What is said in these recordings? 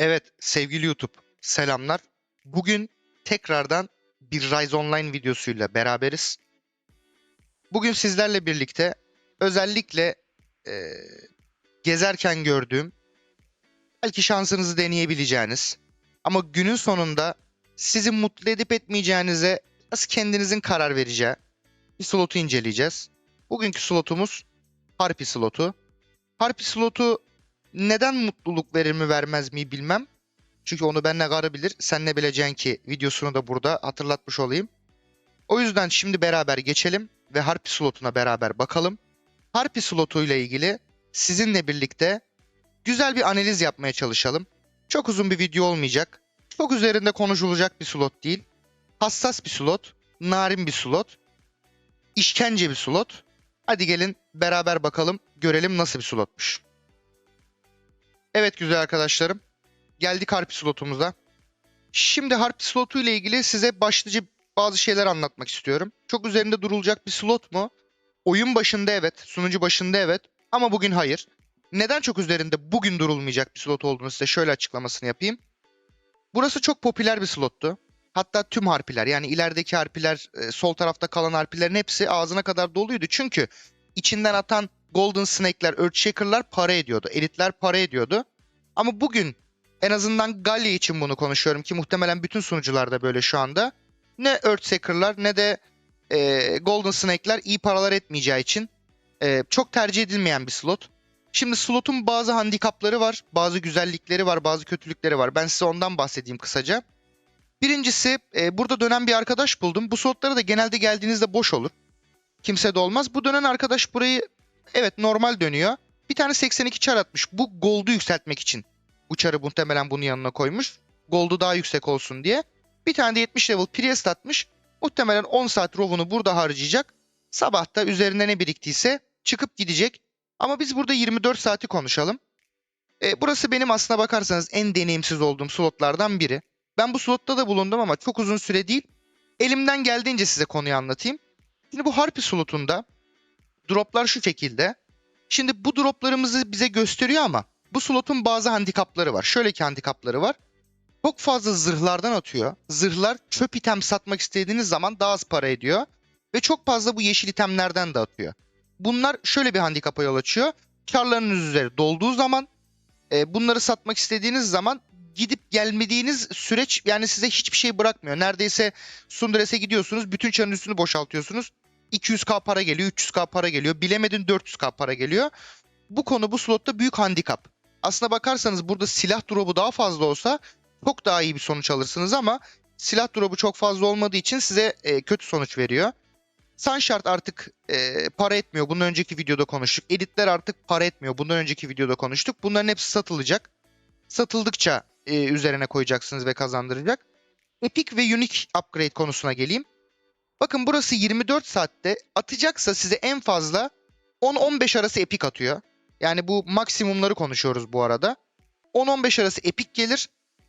Evet sevgili YouTube selamlar. Bugün tekrardan bir Rise Online videosuyla beraberiz. Bugün sizlerle birlikte özellikle eee, gezerken gördüğüm belki şansınızı deneyebileceğiniz ama günün sonunda sizi mutlu edip etmeyeceğinize biraz kendinizin karar vereceği bir slotu inceleyeceğiz. Bugünkü slotumuz Harpy slotu. Harpy slotu neden mutluluk verir mi vermez mi bilmem. Çünkü onu ben ne karı bilir, sen ne bileceksin ki videosunu da burada hatırlatmış olayım. O yüzden şimdi beraber geçelim ve Harpy slotuna beraber bakalım. Harpy slotu ile ilgili sizinle birlikte güzel bir analiz yapmaya çalışalım. Çok uzun bir video olmayacak. Çok üzerinde konuşulacak bir slot değil. Hassas bir slot, narin bir slot, işkence bir slot. Hadi gelin beraber bakalım, görelim nasıl bir slotmuş. Evet güzel arkadaşlarım. Geldik Harpy slotumuza. Şimdi Harpy slotu ile ilgili size başlıca bazı şeyler anlatmak istiyorum. Çok üzerinde durulacak bir slot mu? Oyun başında evet, sunucu başında evet ama bugün hayır. Neden çok üzerinde bugün durulmayacak bir slot olduğunu size şöyle açıklamasını yapayım. Burası çok popüler bir slottu. Hatta tüm harpiler yani ilerideki harpiler, e, sol tarafta kalan harpilerin hepsi ağzına kadar doluydu. Çünkü içinden atan Golden Snake'ler, Earthshaker'lar para ediyordu. Elitler para ediyordu. Ama bugün en azından Galya için bunu konuşuyorum ki muhtemelen bütün sunucularda böyle şu anda. Ne Earthshaker'lar ne de e, Golden Snake'ler iyi paralar etmeyeceği için e, çok tercih edilmeyen bir slot. Şimdi slotun bazı handikapları var, bazı güzellikleri var, bazı kötülükleri var. Ben size ondan bahsedeyim kısaca. Birincisi e, burada dönen bir arkadaş buldum. Bu slotlara da genelde geldiğinizde boş olur. Kimse de olmaz. Bu dönen arkadaş burayı evet normal dönüyor. Bir tane 82 çar atmış. Bu gold'u yükseltmek için. Bu çarı muhtemelen bunun yanına koymuş. Gold'u daha yüksek olsun diye. Bir tane de 70 level Priest atmış. Muhtemelen 10 saat rovunu burada harcayacak. Sabah da üzerinde ne biriktiyse çıkıp gidecek. Ama biz burada 24 saati konuşalım. E, burası benim aslına bakarsanız en deneyimsiz olduğum slotlardan biri. Ben bu slotta da bulundum ama çok uzun süre değil. Elimden geldiğince size konuyu anlatayım. Şimdi bu Harpy slotunda droplar şu şekilde. Şimdi bu droplarımızı bize gösteriyor ama bu slotun bazı handikapları var. Şöyle ki handikapları var. Çok fazla zırhlardan atıyor. Zırhlar çöp item satmak istediğiniz zaman daha az para ediyor. Ve çok fazla bu yeşil itemlerden de atıyor. Bunlar şöyle bir handikapa yol açıyor. Karlarınız üzeri dolduğu zaman e, bunları satmak istediğiniz zaman gidip gelmediğiniz süreç yani size hiçbir şey bırakmıyor. Neredeyse Sundres'e gidiyorsunuz bütün çarın üstünü boşaltıyorsunuz. 200k para geliyor, 300k para geliyor. Bilemedin 400k para geliyor. Bu konu bu slotta büyük handikap. Aslına bakarsanız burada silah drop'u daha fazla olsa çok daha iyi bir sonuç alırsınız ama silah drop'u çok fazla olmadığı için size e, kötü sonuç veriyor. Sunshard artık e, para etmiyor. Bundan önceki videoda konuştuk. Editler artık para etmiyor. Bundan önceki videoda konuştuk. Bunların hepsi satılacak. Satıldıkça e, üzerine koyacaksınız ve kazandıracak. Epic ve Unique upgrade konusuna geleyim. Bakın burası 24 saatte atacaksa size en fazla 10-15 arası Epic atıyor. Yani bu maksimumları konuşuyoruz bu arada. 10-15 arası Epic gelir.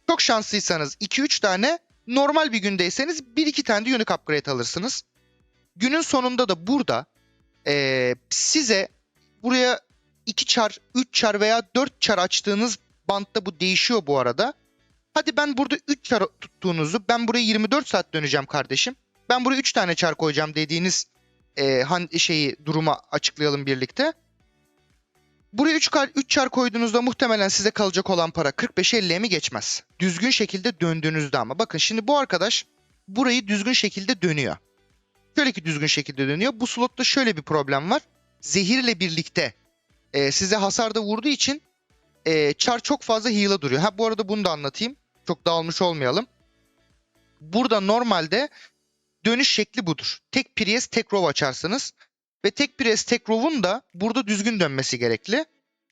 Çok şanslıysanız 2-3 tane, normal bir gündeyseniz 1-2 tane de Unique upgrade alırsınız. Günün sonunda da burada eee, size buraya 2 çar, 3 çar veya 4 çar açtığınız bantta bu değişiyor bu arada. Hadi ben burada 3 çar tuttuğunuzu ben buraya 24 saat döneceğim kardeşim. Ben buraya 3 tane çar koyacağım dediğiniz e, han, şeyi duruma açıklayalım birlikte. Buraya 3 kar 3 çar koyduğunuzda muhtemelen size kalacak olan para 45-50'ye mi geçmez. Düzgün şekilde döndüğünüzde ama bakın şimdi bu arkadaş burayı düzgün şekilde dönüyor. Şöyle ki düzgün şekilde dönüyor. Bu slotta şöyle bir problem var. Zehirle birlikte e, size hasarda vurduğu için e, çar çok fazla heal'a duruyor. Ha bu arada bunu da anlatayım. Çok dağılmış olmayalım. Burada normalde dönüş şekli budur. Tek Priest tek Rov açarsınız. Ve tek Priest tek Rov'un da burada düzgün dönmesi gerekli.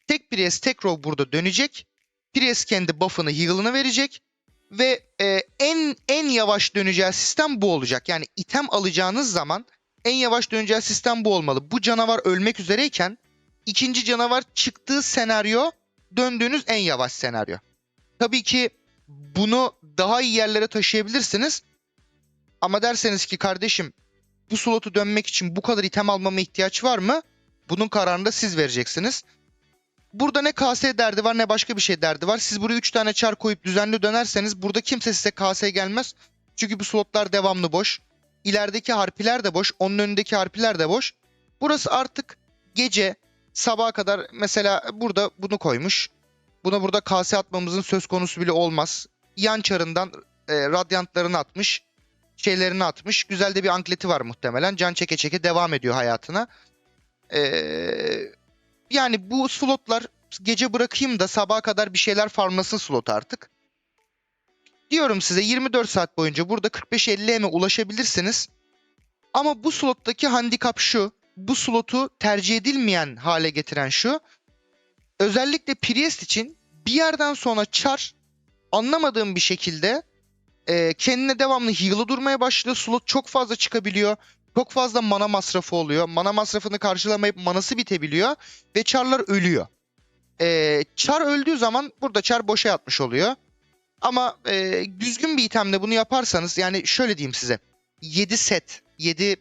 Tek Priest tek Rov burada dönecek. Priest kendi buff'ını heal'ını verecek. Ve e, en en yavaş döneceği sistem bu olacak. Yani item alacağınız zaman en yavaş döneceği sistem bu olmalı. Bu canavar ölmek üzereyken ikinci canavar çıktığı senaryo döndüğünüz en yavaş senaryo. Tabii ki bunu daha iyi yerlere taşıyabilirsiniz. Ama derseniz ki kardeşim bu slotu dönmek için bu kadar item almama ihtiyaç var mı? Bunun kararını da siz vereceksiniz. Burada ne KS derdi var ne başka bir şey derdi var. Siz buraya 3 tane çar koyup düzenli dönerseniz burada kimse size KS gelmez. Çünkü bu slotlar devamlı boş. İlerideki harpiler de boş. Onun önündeki harpiler de boş. Burası artık gece sabaha kadar mesela burada bunu koymuş. Buna burada KS atmamızın söz konusu bile olmaz. Yan çarından e, radyantlarını atmış. Şeylerini atmış. Güzel de bir ankleti var muhtemelen. Can çeke çeke devam ediyor hayatına. Ee, yani bu slotlar gece bırakayım da sabaha kadar bir şeyler farmlasın slot artık. Diyorum size 24 saat boyunca burada 45-50 M'e ulaşabilirsiniz. Ama bu slottaki handikap şu. Bu slotu tercih edilmeyen hale getiren şu. Özellikle Priest için bir yerden sonra Char anlamadığım bir şekilde e, kendine devamlı heal'ı durmaya başlıyor. Slot çok fazla çıkabiliyor. Çok fazla mana masrafı oluyor. Mana masrafını karşılamayıp manası bitebiliyor. Ve Char'lar ölüyor. E, Char öldüğü zaman burada Char boşa yatmış oluyor. Ama e, düzgün bir itemle bunu yaparsanız yani şöyle diyeyim size. 7 set, 7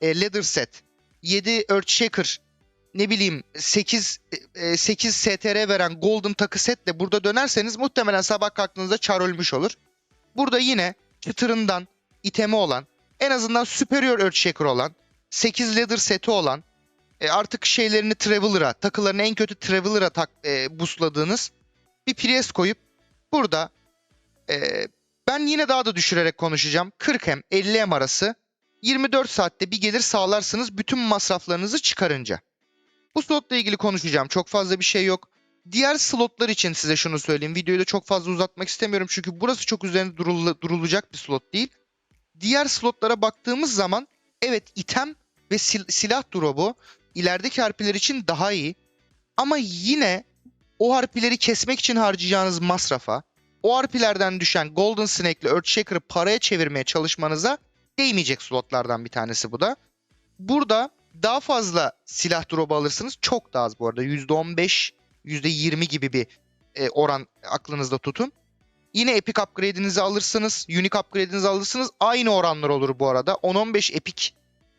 e, leather set, 7 Earthshaker, ne bileyim 8 e, 8 STR veren golden takı setle burada dönerseniz muhtemelen sabah kalktığınızda Char ölmüş olur. Burada yine çıtırından itemi olan, en azından superior Earthshaker olan, 8 leather seti olan, e, artık şeylerini Traveler'a, takılarını en kötü Traveler'a tak, e, busladığınız bir Priest koyup burada e, ben yine daha da düşürerek konuşacağım. 40 M 50 M arası 24 saatte bir gelir sağlarsınız bütün masraflarınızı çıkarınca. Bu slotla ilgili konuşacağım. Çok fazla bir şey yok. Diğer slotlar için size şunu söyleyeyim. Videoyu da çok fazla uzatmak istemiyorum. Çünkü burası çok üzerinde durul- durulacak bir slot değil. Diğer slotlara baktığımız zaman evet item ve sil- silah drop'u ilerideki harpiler için daha iyi. Ama yine o harpileri kesmek için harcayacağınız masrafa, o harpilerden düşen Golden Snake'le Earthshaker'ı paraya çevirmeye çalışmanıza değmeyecek slotlardan bir tanesi bu da. Burada daha fazla silah drop'u alırsınız. Çok daha az bu arada. %15, %20 gibi bir e, oran aklınızda tutun. Yine epic upgrade'inizi alırsınız. Unique upgrade'inizi alırsınız. Aynı oranlar olur bu arada. 10-15 epic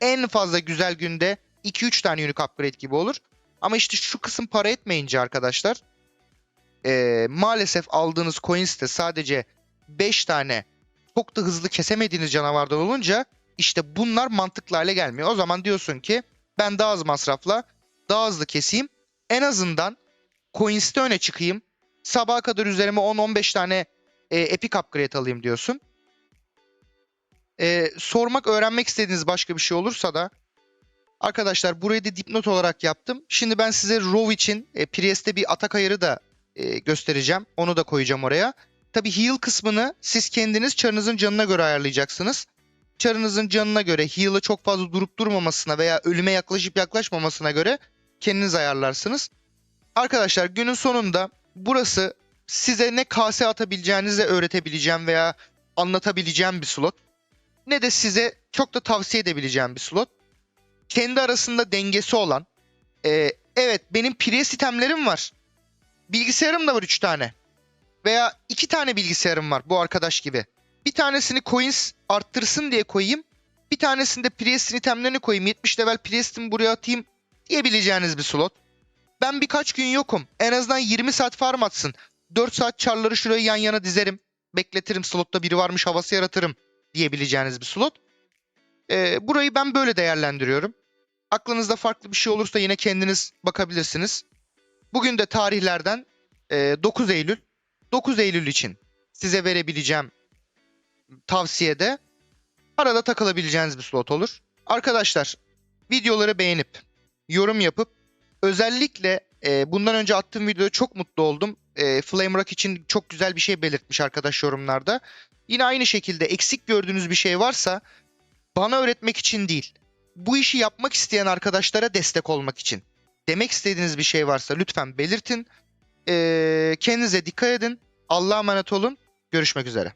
en fazla güzel günde 2-3 tane unique upgrade gibi olur. Ama işte şu kısım para etmeyince arkadaşlar e, maalesef aldığınız coins de sadece 5 tane çok da hızlı kesemediğiniz canavardan olunca işte bunlar mantıklı hale gelmiyor. O zaman diyorsun ki ben daha az masrafla daha hızlı keseyim. En azından coins'te öne çıkayım. Sabaha kadar üzerime 10-15 tane e, epic upgrade alayım diyorsun. E, sormak, öğrenmek istediğiniz başka bir şey olursa da arkadaşlar burayı da dipnot olarak yaptım. Şimdi ben size Rov için e, Priest'te bir atak ayarı da e, göstereceğim. Onu da koyacağım oraya. Tabi heal kısmını siz kendiniz çarınızın canına göre ayarlayacaksınız. Çarınızın canına göre heal'ı çok fazla durup durmamasına veya ölüme yaklaşıp yaklaşmamasına göre kendiniz ayarlarsınız. Arkadaşlar günün sonunda burası size ne kase atabileceğinizi öğretebileceğim veya anlatabileceğim bir slot. Ne de size çok da tavsiye edebileceğim bir slot. Kendi arasında dengesi olan. e, evet benim Priest itemlerim var. Bilgisayarım da var 3 tane. Veya 2 tane bilgisayarım var bu arkadaş gibi. Bir tanesini coins arttırsın diye koyayım. Bir tanesinde Priest'in itemlerini koyayım. 70 level Priest'imi buraya atayım diyebileceğiniz bir slot. Ben birkaç gün yokum. En azından 20 saat farm atsın. 4 saat çarları şuraya yan yana dizerim. Bekletirim slotta biri varmış havası yaratırım diyebileceğiniz bir slot. Ee, burayı ben böyle değerlendiriyorum. Aklınızda farklı bir şey olursa yine kendiniz bakabilirsiniz. Bugün de tarihlerden e, 9 Eylül. 9 Eylül için size verebileceğim tavsiyede arada takılabileceğiniz bir slot olur. Arkadaşlar videoları beğenip yorum yapıp özellikle e, bundan önce attığım videoda çok mutlu oldum. E, Flame Rock için çok güzel bir şey belirtmiş arkadaş yorumlarda. Yine aynı şekilde eksik gördüğünüz bir şey varsa bana öğretmek için değil. Bu işi yapmak isteyen arkadaşlara destek olmak için. Demek istediğiniz bir şey varsa lütfen belirtin. E, kendinize dikkat edin. Allah'a emanet olun. Görüşmek üzere.